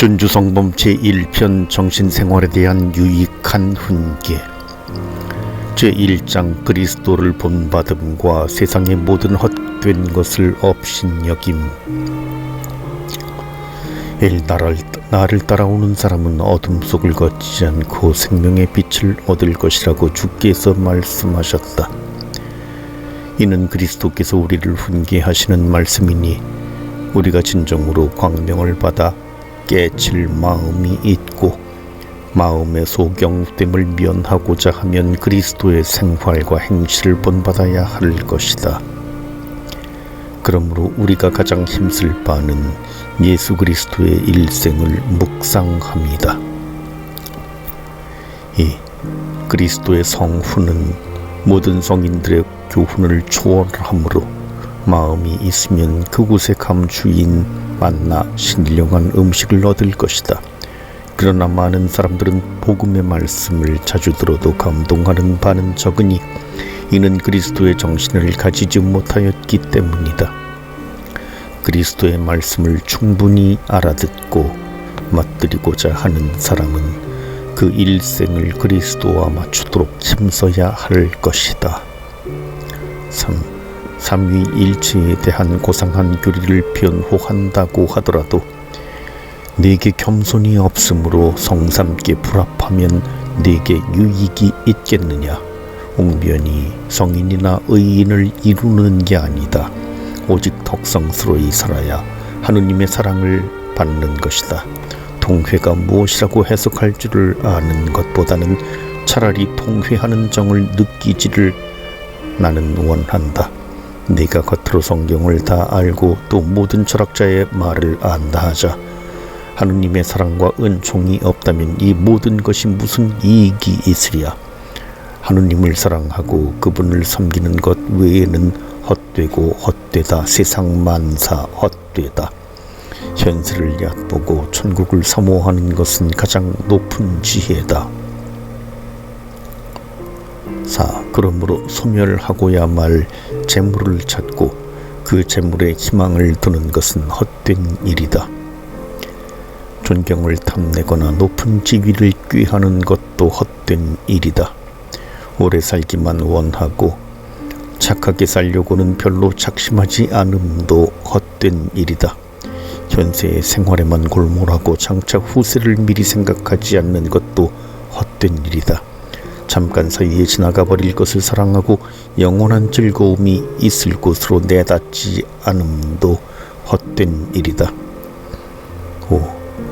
준주성범 제1편 정신생활에 대한 유익한 훈계 제1장 그리스도를 본받음과 세상의 모든 헛된 것을 업신여김 일 나를, 나를 따라오는 사람은 어둠 속을 걷지 않고 생명의 빛을 얻을 것이라고 주께서 말씀하셨다. 이는 그리스도께서 우리를 훈계하시는 말씀이니 우리가 진정으로 광명을 받아 깨칠 마음이 있고 마음의 소경됨을 면하고자 하면 그리스도의 생활과 행실을 본받아야 할 것이다. 그러므로 우리가 가장 힘쓸 바는 예수 그리스도의 일생을 묵상합니다. 이 그리스도의 성후는 모든 성인들의 교훈을 초월하므로 마음이 있으면 그곳에 감추인 만나 신령한 음식을 얻을 것이다. 그러나 많은 사람들은 복음의 말씀을 자주 들어도 감동하는 바는 적으니 이는 그리스도의 정신을 가지지 못하였기 때문이다. 그리스도의 말씀을 충분히 알아듣고 맛들이고자 하는 사람은 그 일생을 그리스도와 맞추도록 힘써야 할 것이다. 3. 삼위일체에 대한 고상한 교리를 변호한다고 하더라도 내게 겸손이 없으므로 성삼께 불합하면 내게 유익이 있겠느냐? 옹변이 성인이나 의인을 이루는 게 아니다. 오직 덕성스러이 살아야 하느님의 사랑을 받는 것이다. 통회가 무엇이라고 해석할 줄을 아는 것보다는 차라리 통회하는 정을 느끼지를 나는 원한다. 네가 겉으로 성경을 다 알고 또 모든 철학자의 말을 안다 하자. 하느님의 사랑과 은총이 없다면 이 모든 것이 무슨 이익이 있으랴? 하느님을 사랑하고 그분을 섬기는 것 외에는 헛되고 헛되다. 세상 만사 헛되다. 현세를 얕보고 천국을 사모하는 것은 가장 높은 지혜다 4. 그러므로 소멸하고야 말 재물을 찾고 그 재물에 희망을 두는 것은 헛된 일이다. 존경을 탐내거나 높은 지위를 꾀하는 것도 헛된 일이다. 오래 살기만 원하고 착하게 살려고는 별로 작심하지 않음도 헛된 일이다. 현세의 생활에만 골몰하고 장차 후세를 미리 생각하지 않는 것도 헛된 일이다. 잠깐 사이에 지나가 버릴 것을 사랑하고 영원한 즐거움이 있을 곳으로 내닫지 않음도 헛된 일이다. 오,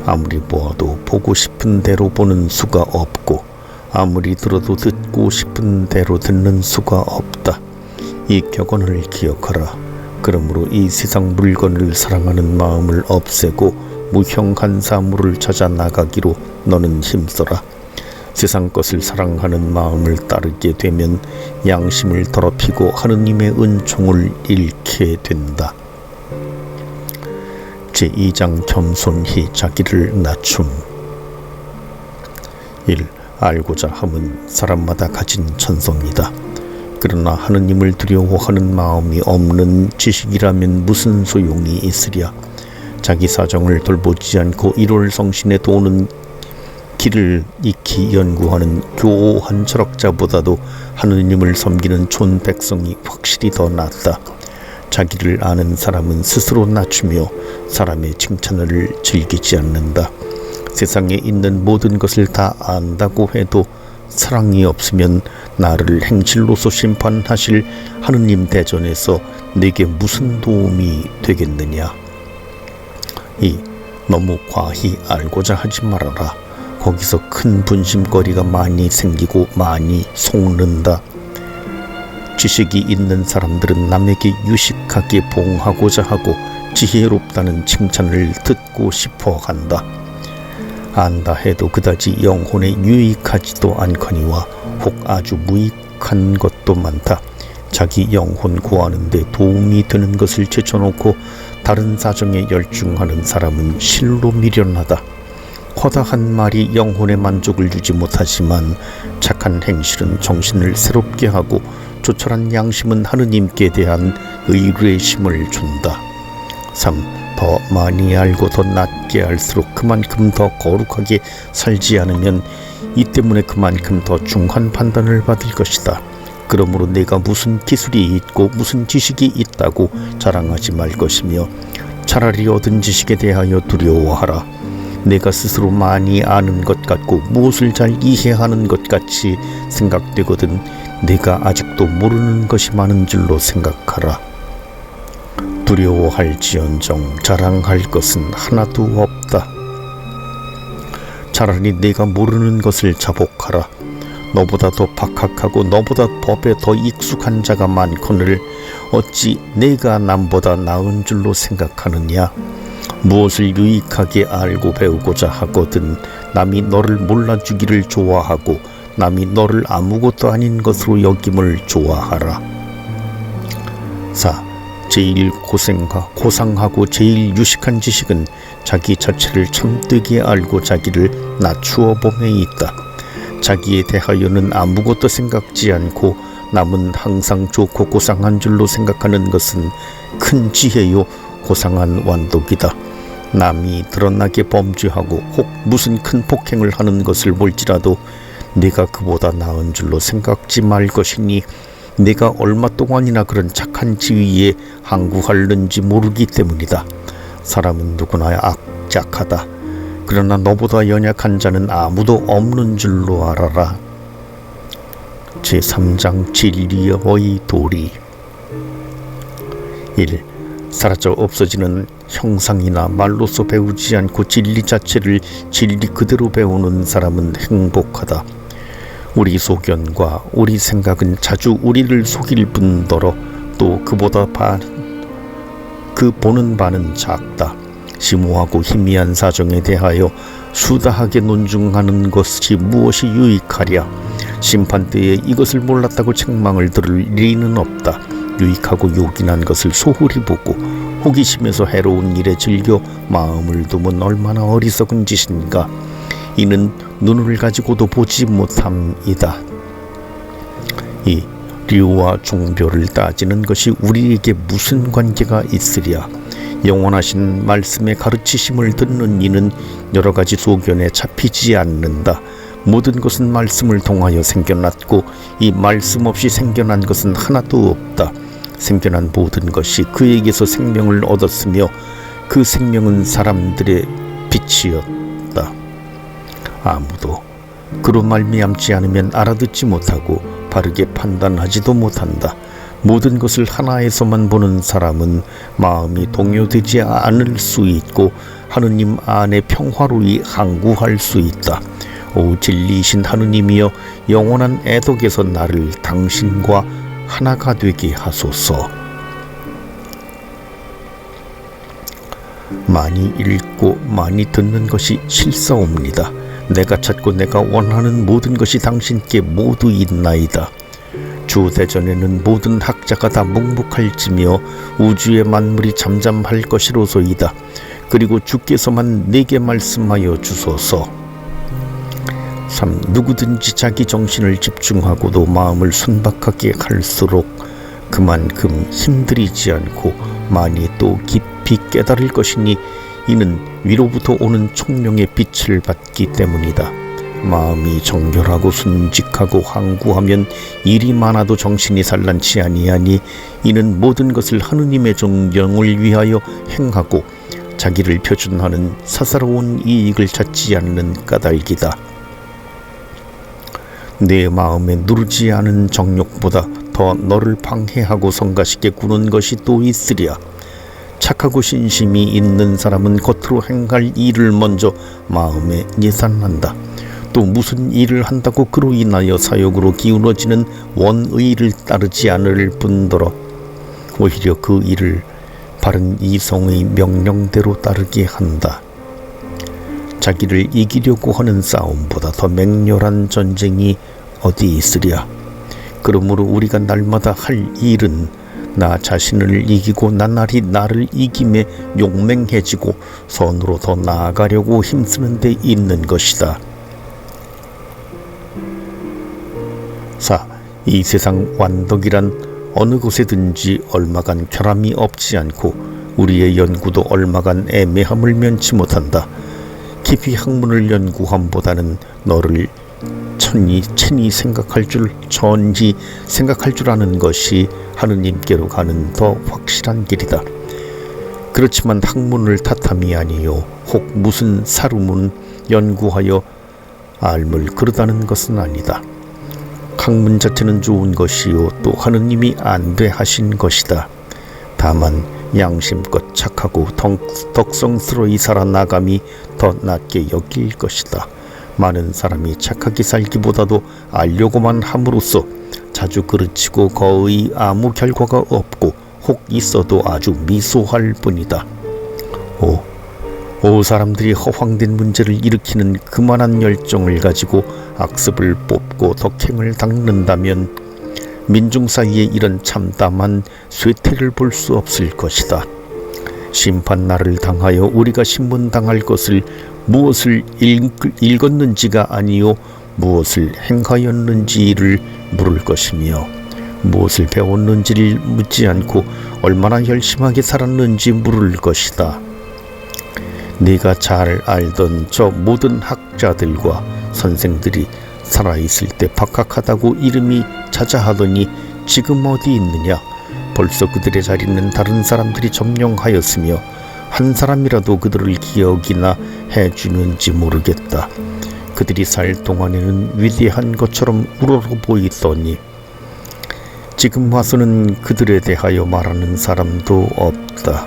아무리 보아도 보고 싶은 대로 보는 수가 없고 아무리 들어도 듣고 싶은 대로 듣는 수가 없다. 이 격언을 기억하라. 그러므로 이 세상 물건을 사랑하는 마음을 없애고 무형한 사물을 찾아 나가기로 너는 힘써라. 세상 것을 사랑하는 마음을 따르게 되면 양심을 더럽히고 하느님의 은총을 잃게 된다. 제2장 겸손히 자기를 낮춤 1. 알고자 함은 사람마다 가진 천성이다. 그러나 하느님을 두려워하는 마음이 없는 지식이라면 무슨 소용이 있으랴. 자기 사정을 돌보지 않고 일월 성신에 도는 길을 익히 연구하는 교한 철학자보다도 하느님을 섬기는 촌 백성이 확실히 더 낫다. 자기를 아는 사람은 스스로 낮추며 사람의 칭찬을 즐기지 않는다. 세상에 있는 모든 것을 다 안다고 해도 사랑이 없으면 나를 행실로서 심판하실 하느님 대전에서 내게 무슨 도움이 되겠느냐? 이 너무 과히 알고자 하지 말아라. 거기서 큰 분심거리가 많이 생기고 많이 속는다. 지식이 있는 사람들은 남에게 유식하게 봉하고자 하고 지혜롭다는 칭찬을 듣고 싶어 한다. 안다 해도 그다지 영혼에 유익하지도 않거니와 혹 아주 무익한 것도 많다. 자기 영혼 구하는데 도움이 되는 것을 제쳐놓고 다른 사정에 열중하는 사람은 실로 미련하다. 허다 한 말이 영혼의 만족을 주지 못하지만 착한 행실은 정신을 새롭게 하고 조철한 양심은 하느님께 대한 의뢰심을 준다. 3. 더 많이 알고 더 낮게 알수록 그만큼 더 거룩하게 살지 않으면 이 때문에 그만큼 더 중한 판단을 받을 것이다. 그러므로 내가 무슨 기술이 있고 무슨 지식이 있다고 자랑하지 말 것이며 차라리 얻은 지식에 대하여 두려워하라. 내가 스스로 많이 아는 것 같고 무엇을 잘 이해하는 것 같이 생각되거든 내가 아직도 모르는 것이 많은 줄로 생각하라. 두려워할지언정 자랑할 것은 하나도 없다. 차라리 내가 모르는 것을 자복하라. 너보다 더 박학하고 너보다 법에 더 익숙한 자가 많거늘 어찌 내가 남보다 나은 줄로 생각하느냐? 무엇을 유익하게 알고 배우고자 하거든 남이 너를 몰라주기를 좋아하고 남이 너를 아무것도 아닌 것으로 여김을 좋아하라. 4. 제일 고생하, 고상하고 제일 유식한 지식은 자기 자체를 참되게 알고 자기를 낮추어 봄에 있다. 자기에 대하여는 아무것도 생각지 않고 남은 항상 좋고 고상한 줄로 생각하는 것은 큰 지혜요 고상한 완독이다. 남이 드러나게 범죄하고 혹 무슨 큰 폭행을 하는 것을 볼지라도 내가 그보다 나은 줄로 생각지 말 것이니 내가 얼마 동안이나 그런 착한 지위에 항구하는지 모르기 때문이다. 사람은 누구나 악착하다. 그러나 너보다 연약한 자는 아무도 없는 줄로 알아라. 제3장 진리의 도리 1. 사라져 없어지는 형상이나 말로서 배우지 않고 진리 자체를 진리 그대로 배우는 사람은 행복하다. 우리 소견과 우리 생각은 자주 우리를 속일 뿐더러 또 그보다 반, 그 보는 바는 작다. 심오하고 희미한 사정에 대하여 수다하게 논중하는 것이 무엇이 유익하랴. 심판 때에 이것을 몰랐다고 책망을 들을 리는 없다. 유익하고 요긴한 것을 소홀히 보고 호기심에서 해로운 일에 즐겨 마음을 두면 얼마나 어리석은 짓인가. 이는 눈을 가지고도 보지 못함이다. 이 류와 종교를 따지는 것이 우리에게 무슨 관계가 있으랴? 영원하신 말씀의 가르치심을 듣는 이는 여러 가지 소견에 잡히지 않는다. 모든 것은 말씀을 통하여 생겨났고 이 말씀 없이 생겨난 것은 하나도 없다. 생겨난 모든 것이 그에게서 생명을 얻었으며 그 생명은 사람들의 빛이었다. 아무도 그로 말미암지 않으면 알아듣지 못하고 바르게 판단하지도 못한다. 모든 것을 하나에서만 보는 사람은 마음이 동요되지 않을 수 있고 하느님 안에 평화로이 항구할 수 있다. 오 진리이신 하느님이여 영원한 애독에서 나를 당신과 하나가 되게 하소서. 많이 읽고 많이 듣는 것이 실사옵니다. 내가 찾고 내가 원하는 모든 것이 당신께 모두 있나이다. 주 대전에는 모든 학자가 다 묵묵할지며 우주의 만물이 잠잠할 것이로소이다. 그리고 주께서만 내게 말씀하여 주소서. 3. 누구든지 자기 정신을 집중하고도 마음을 순박하게 할수록 그만큼 힘들이지 않고 많이 또 깊이 깨달을 것이니 이는 위로부터 오는 총명의 빛을 받기 때문이다. 마음이 정결하고 순직하고 항구하면 일이 많아도 정신이 산란치 아니하니 이는 모든 것을 하느님의 정령을 위하여 행하고 자기를 표준하는 사사로운 이익을 찾지 않는 까닭이다. 내 마음에 누르지 않은 정욕보다 더 너를 방해하고 성가시게 구는 것이 또 있으랴. 착하고 신심이 있는 사람은 겉으로 행할 일을 먼저 마음에 예산한다. 또 무슨 일을 한다고 그로 인하여 사욕으로 기울어지는 원의를 따르지 않을 뿐더러 오히려 그 일을 바른 이성의 명령대로 따르게 한다. 자기를 이기려고 하는 싸움보다 더 맹렬한 전쟁이 어디 있으랴. 그러므로 우리가 날마다 할 일은 나 자신을 이기고 나날이 나를 이김에 용맹해지고 선으로 더 나아가려고 힘쓰는 데 있는 것이다. 4. 이 세상 완덕이란 어느 곳에든지 얼마간 결함이 없지 않고 우리의 연구도 얼마간 애매함을 면치 못한다. 깊이 학문을 연구함보다는 너를 천히 천히 생각할 줄 전히 생각할 줄 아는 것이 하느님께로 가는 더 확실한 길이다. 그렇지만 학문을 탓함이 아니요 혹 무슨 사루문 연구하여 알물 그르다는 것은 아니다. 학문 자체는 좋은 것이요 또 하느님이 안돼 하신 것이다. 다만 양심껏 착하고 덕, 덕성스러이 살아나감이 더 낫게 여길 것이다. 많은 사람이 착하게 살기보다도 알려고만 함으로써 자주 그르치고 거의 아무 결과가 없고 혹 있어도 아주 미소할 뿐이다. 오, 오 사람들이 허황된 문제를 일으키는 그만한 열정을 가지고 악습을 뽑고 덕행을 닦는다면 민중 사이에 이런 참담한 쇠퇴를 볼 수 없을 것이다. 심판날을 당하여 우리가 신문당할 것을 무엇을 읽, 읽었는지가 아니요 무엇을 행하였는지를 물을 것이며 무엇을 배웠는지를 묻지 않고 얼마나 열심하게 살았는지 물을 것이다. 네가 잘 알던 저 모든 학자들과 선생들이 살아있을 때 박학하다고 이름이 자자하더니 지금 어디 있느냐? 벌써 그들의 자리는 다른 사람들이 점령하였으며 한 사람이라도 그들을 기억이나 해주는지 모르겠다. 그들이 살 동안에는 위대한 것처럼 우러러 보이더니 지금 와서는 그들에 대하여 말하는 사람도 없다.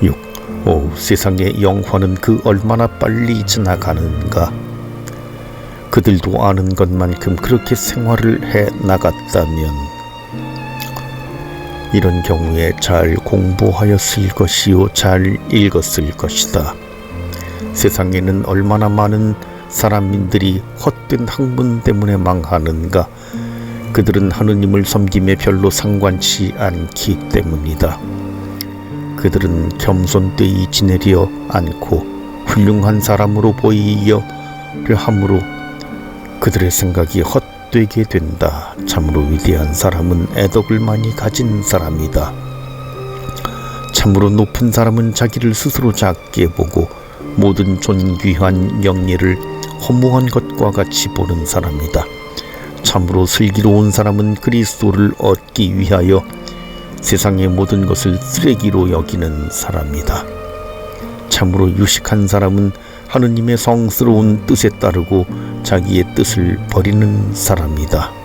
6. 오, 세상의 영화는 그 얼마나 빨리 지나가는가. 그들도 아는 것만큼 그렇게 생활을 해 나갔다면 이런 경우에 잘 공부하였을 것이요 잘 읽었을 것이다. 세상에는 얼마나 많은 사람들이 헛된 학문 때문에 망하는가. 그들은 하느님을 섬김에 별로 상관치 않기 때문이다. 그들은 겸손되이 지내려 않고 훌륭한 사람으로 보이려 함으로 그들의 생각이 헛되게 된다. 참으로 위대한 사람은 애덕을 많이 가진 사람이다. 참으로 높은 사람은 자기를 스스로 작게 보고 모든 존귀한 영예를 허무한 것과 같이 보는 사람이다. 참으로 슬기로운 사람은 그리스도를 얻기 위하여 세상의 모든 것을 쓰레기로 여기는 사람이다. 참으로 유식한 사람은 하느님의 성스러운 뜻에 따르고 자기의 뜻을 버리는 사람이다.